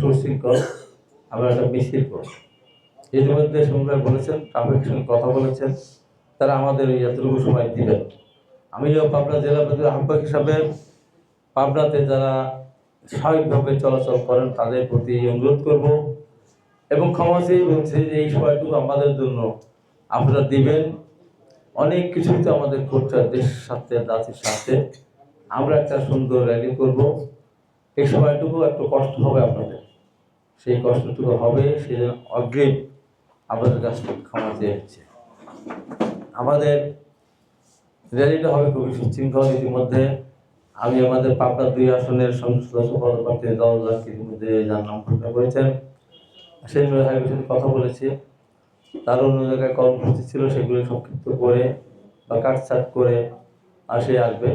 সুশৃঙ্খল আমরা একটা মিছিল করব। ইতিমধ্যে সুন্দর বলেছেন, ট্রাফিক সঙ্গে কথা বলেছেন, তারা আমাদের ওই এতটুকু সময় দিবেন। আমিও পাবনা জেলা প্রতি আহ্বায়ক হিসাবে পাবনাতে যারা স্বাভাবিকভাবে চলাচল করেন, তাদের প্রতি অনুরোধ করব। এবং ক্ষমা চেয়ে বলছে যে এই সময়টুকু আমাদের জন্য আপনারা দিবেন। অনেক কিছুই তো আমাদের করতে হয়, দেশের সাথে জাতির সাথে আমরা একটা সুন্দর র্যালি করব। এই সময়টুকু একটু কষ্ট হবে আপনাদের। সেই কষ্টটুকু হবে জন্য অগ্রিম আপনাদের কাছ থেকে ক্ষমা চেয়ে হচ্ছে আমাদের র্যালিটা হবে খুবই সুশৃঙ্খল ইতিমধ্যে। আমি আমাদের পাবনা দুই আসনের সংসদ দলদাসকে ইতিমধ্যে যার নাম ঘোষণা করেছেন। সেই ভাইয়ের সাথে কথা বলেছি। তার অন্য জায়গায় কর্মসূচি ছিল, সেগুলো সংক্ষিপ্ত করে বা কাটছাট করে আসে আসবে।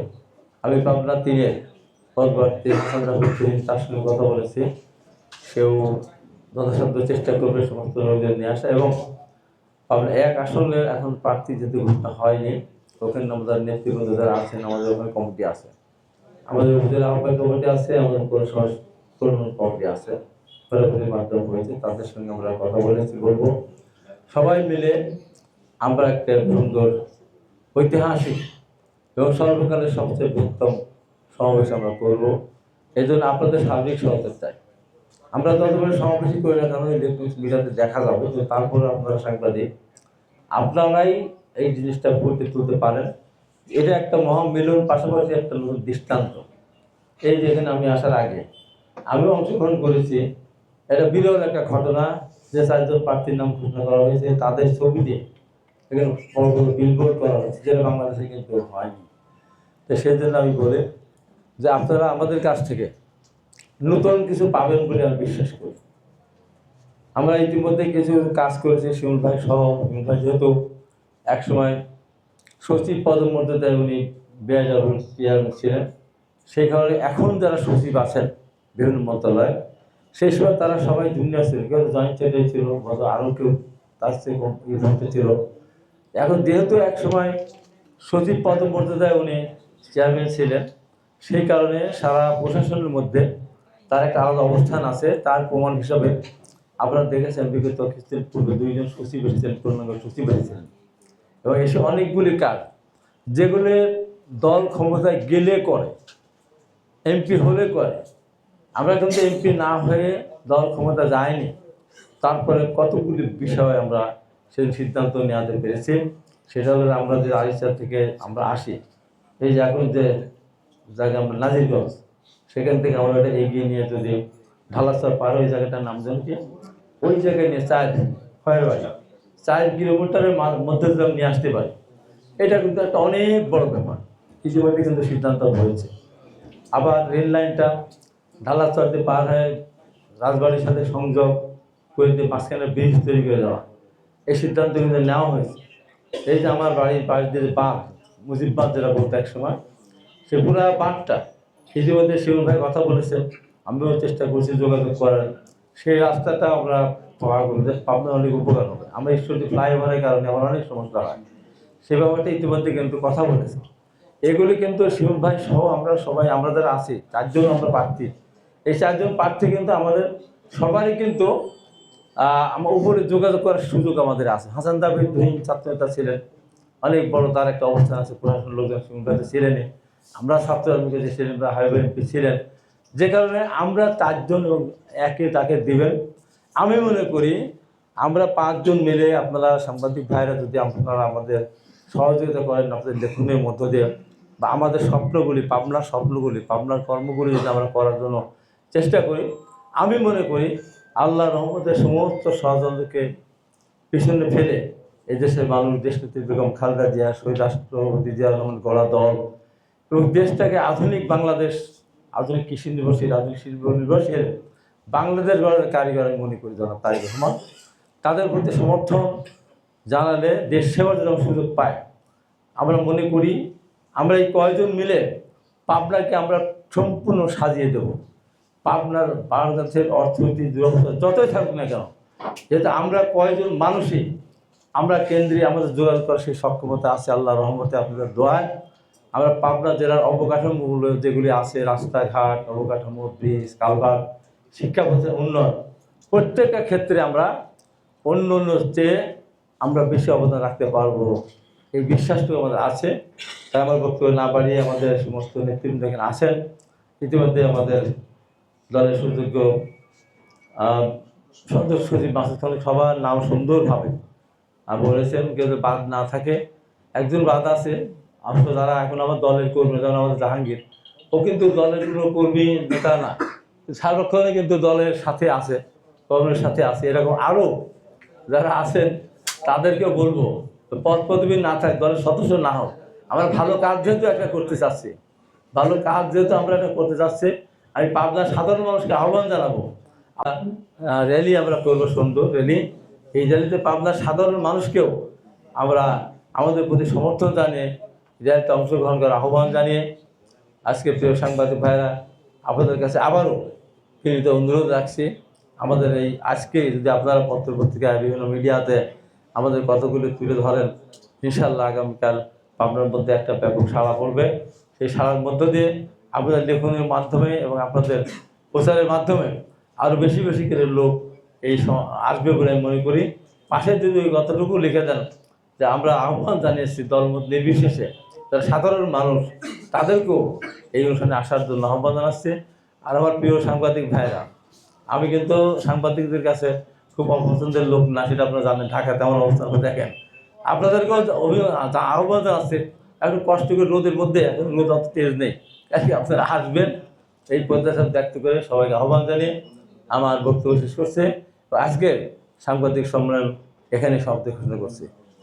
আমি পাবনা তিনের পদপ্রার্থী হাসান তার সঙ্গে কথা বলেছি। সেও যথাসাধ্য চেষ্টা করবে সমস্ত লোকদের নিয়ে আসা এবং পাবনা এক আসলে এখন প্রার্থী যেহেতু ঘোষণা হয়নি ওখানে আমাদের নেতৃবৃন্দ যারা আছেন, আমাদের ওখানে কমিটি আছে। আমাদের উপজেলা আহ্বায়ক কমিটি আছে, আমাদের পৌরসভা কমিটি আছে ফেরাফেরির মাধ্যম হয়েছে, তাদের সঙ্গে আমরা কথা বলেছি, বলব। সবাই মিলে আমরা একটা সুন্দর ঐতিহাসিক এবং সর্বকালের সবচেয়ে বৃহত্তম সমাবেশ আমরা করব। এই জন্য আপনাদের সার্বিক সহযোগিতা চাই আমরা যতবার সমাবেশই করি না কেন ইলেকট্রনিক্স মিডিয়াতে দেখা যাবে। যে তারপরে আপনারা সাংবাদিক, আপনারাই এই জিনিসটা ফুটে তুলতে পারেন। এটা একটা মহামিলন পাশাপাশি একটা দৃষ্টান্ত। এই যেখানে আমি আসার আগে, আমিও অংশগ্রহণ করেছি। এটা বিরল একটা ঘটনা, যে চারজন প্রার্থীর নাম ঘোষণা করা হয়েছে, তাদের ছবি দিয়ে এখানে বড় বড় বিলবোর্ড করা হয়েছে, যেটা বাংলাদেশে কিন্তু হয়নি। তো সেই জন্য আমি বলি যে আপনারা আমাদের কাছ থেকে নতুন কিছু পাবেন বলে আমি বিশ্বাস করি। আমরা ইতিমধ্যে কিছু কাজ করেছি, শিমুল ভাই সহ, শিমুল ভাই যেহেতু একসময় সচিব পদমর্যাদায় উনি বেয়াজার চেয়ারম্যান ছিলেন। সেই কারণে এখন যারা সচিব আছেন বিভিন্ন মন্ত্রণালয়ে, সেই সময় তারা সবাই জুনিয়র ছিল, কেউ জয়েন্ট সেক্রেটারি ছিল হয়তো আরও কেউ তার থেকে ইয়ে ছিল। এখন যেহেতু এক সময় সচিব পদমর্যাদায় উনি চেয়ারম্যান ছিলেন, সেই কারণে সারা প্রশাসনের মধ্যে তার একটা আলাদা অবস্থান আছে, তার প্রমাণ হিসাবে আপনারা দেখেছেন বিগত কিছুদিন পূর্বে দুইজন সচিব এসেছিলেন পূর্ণাঙ্গ সচিব এসেছিলেন এবং এসে অনেকগুলি কাজ, যেগুলো দল ক্ষমতায় গেলে করে, এমপি হলে করে। আমরা কিন্তু এমপি না হয়ে দল ক্ষমতা যায়নি। তারপরে কতগুলি বিষয়ে আমরা সেই সিদ্ধান্ত নেওয়াতে পেরেছি, সেটা হলো আমরা যে আরিচার থেকে আমরা আসি, এই যে এখন যে জায়গা আমরা নাজিরগঞ্জ সেখান থেকে আমরা এটা এগিয়ে নিয়ে যদি ঢালাসর পার ওই জায়গাটার নাম জানি কি? ওই জায়গায় নিয়ে চার খয়েরবাড়ি চার কিলোমিটারের মধ্যে যদি নিয়ে আসতে পারি, এটা কিন্তু একটা অনেক বড় ব্যাপার। ইতিমধ্যে কিন্তু সিদ্ধান্ত হয়েছে। আবার রেল লাইনটা ঢালাচর দিয়ে পার হয়ে রাজবাড়ির সাথে সংযোগ করে দিয়ে মাঝখানে ব্রিজ তৈরি করে দেওয়া। এই সিদ্ধান্ত কিন্তু নেওয়া হয়েছে। এই যে আমার বাড়ির পাশ দিয়ে বাঁধ মুজিববাদ যেটা বলতো এক সময় সে পুরো বাঁধটা ইতিমধ্যে শিবন ভাই কথা বলেছেন আমিও চেষ্টা করছি যোগাযোগ করার। সেই রাস্তাটা আমরা পাওয়া করলে পাবনা অনেক উপকার হবে। আমরা ঈশ্বরদী ফ্লাইওভারের কারণে আমার অনেক সমস্যা হয়। সে ব্যাপারটা ইতিমধ্যে কিন্তু কথা বলেছে। এগুলি কিন্তু শিবন ভাই সহ আমরা সবাই, আমরা যারা আছি, চারজন আমরা প্রার্থী। এই চারজন প্রার্থী কিন্তু আমাদের সবারই কিন্তু আমার উপরে যোগাযোগ করার সুযোগ আমাদের আছে। হাসান দাবির তুহিন ছাত্রনেতা ছিলেন। অনেক বড় তার একটা অবস্থান আছে প্রশাসন লোকজন শিবন ভাই ছিলেনই। আমরা যে ছিলেন বা হাইওয়ে এমপি ছিলেন। যে কারণে আমরা চারজন একে তাকে দিবেন। আমি মনে করি আমরা পাঁচজন মিলে আপনারা সাংবাদিক ভাইরা যদি আপনারা আমাদের সহযোগিতা করেন, আপনাদের লেখনের মধ্য দিয়ে বা আমাদের স্বপ্নগুলি, পাবনার স্বপ্নগুলি, পাবনার কর্মগুলি যদি আমরা করার জন্য চেষ্টা করি, আমি মনে করি আল্লাহ রহমতের সমস্ত ষড়যন্ত্রকে পিছনে ফেলে এই দেশের মানুষ, দেশনেত্রী বেগম খালেদা জিয়া, শহীদ রাষ্ট্রপতি জিয়া রহমান, গড়া দল এবং দেশটাকে আধুনিক বাংলাদেশ, আধুনিক কৃষি নির্ভরশীল আধুনিক শিল্প নির্ভরশীল বাংলাদেশ গড়ার কারিগর আমি মনে করি জনাব তারিক রহমান। তাদের প্রতি সমর্থন জানালে দেশ সেবার যেন সুযোগ পায়। আমরা মনে করি আমরা এই কয়জন মিলে পাবনাকে আমরা সম্পূর্ণ সাজিয়ে দেব। পাবনার বাংলাদেশের অর্থনৈতিক দুরবস্থা যতই থাকুক না কেন, যেহেতু আমরা কয়জন মানুষই, আমরা কেন্দ্রে আমাদের যোগাযোগ করার সেই সক্ষমতা আছে আল্লাহ রহমতে আপনাদের দোয়ায়। আমরা পাবনা জেলার অবকাঠামোগুলো যেগুলি আছে, রাস্তাঘাট, অবকাঠামো ব্রিজ কালভার্ট, শিক্ষা উন্নয়ন, প্রত্যেকটা ক্ষেত্রে আমরা অন্য অন্য চেয়ে আমরা বেশি অবদান রাখতে পারব, এই বিশ্বাসটুকু আমাদের আছে। তাই আমার বক্তব্য না বাড়িয়ে আমাদের সমস্ত নেতৃবৃন্দ এখানে আসেন ইতিমধ্যে আমাদের দলের সুযোগ্য সদস্য সচিব মাসুদ সবার নাম সুন্দরভাবে আর বলেছেন। কেউ বাদ না থাকে, একজন বাদ আছে আসলে যারা এখন আমার দলের কর্মী, যেমন আমাদের জাহাঙ্গীর, ও কিন্তু দলের কোনো কর্মী, নেতা না। সার্বক্ষণে কিন্তু দলের সাথে আছে, কর্মের সাথে আছে। এরকম আরও যারা আছেন, তাদেরকেও বলব, পদ পদবী না থাক, দলের সদস্য না হোক। আমরা ভালো কাজ যেহেতু একটা করতে চাচ্ছি, ভালো কাজ যেহেতু আমরা এটা করতে চাচ্ছি, আমি পাবনার সাধারণ মানুষকে আহ্বান জানাব। র্যালি আমরা করব সুন্দর র্যালি। এই র্যালিতে পাবনার সাধারণ মানুষকেও আমরা আমাদের প্রতি সমর্থন জানিয়ে র্যালিতে অংশগ্রহণ করার আহ্বান জানিয়ে আজকে প্রিয় সাংবাদিক ভাইরা আপনাদের কাছে আবারও ফিরিতে অনুরোধ রাখছি। আমাদের এই আজকে যদি আপনারা পত্র পত্রিকায় বিভিন্ন মিডিয়াতে আমাদের কতগুলি তুলে ধরেন ইনশাল্লাহ আগামীকাল আপনার মধ্যে একটা ব্যাপক সাড়া পড়বে। সেই সাড়ার মধ্য দিয়ে আপনাদের লেখনের মাধ্যমে এবং আপনাদের প্রচারের মাধ্যমে আরও বেশি বেশি করে লোক এই আসবে বলে আমি মনে করি। পাশে যদি ওই কতটুকু লিখে দেন যে আমরা আহ্বান জানিয়েছি দলমত নির্বিশেষে যারা সাধারণ মানুষ তাদেরকেও এই অনুষ্ঠানে আসার জন্য আহ্বান জানাচ্ছি। আর আমার প্রিয় সাংবাদিক ভাইরা আমি কিন্তু সাংবাদিকদের কাছে খুব অপছন্দের লোক না, সেটা আপনারা জানেন, ঢাকাতে তেমন অবস্থা দেখেন। আপনাদেরকেও আহ্বান জানাচ্ছি, একটু কষ্ট করে রোদের মধ্যে, এখন রোদ অত তেজ নেই। আজকে আপনারা আসবেন, এই প্রত্যাশা ব্যক্ত করে সবাইকে আহ্বান জানিয়ে আমার বক্তব্য শেষ করছে। আজকের সাংবাদিক সম্মেলন এখানে সমাপ্তি ঘোষণা করছি।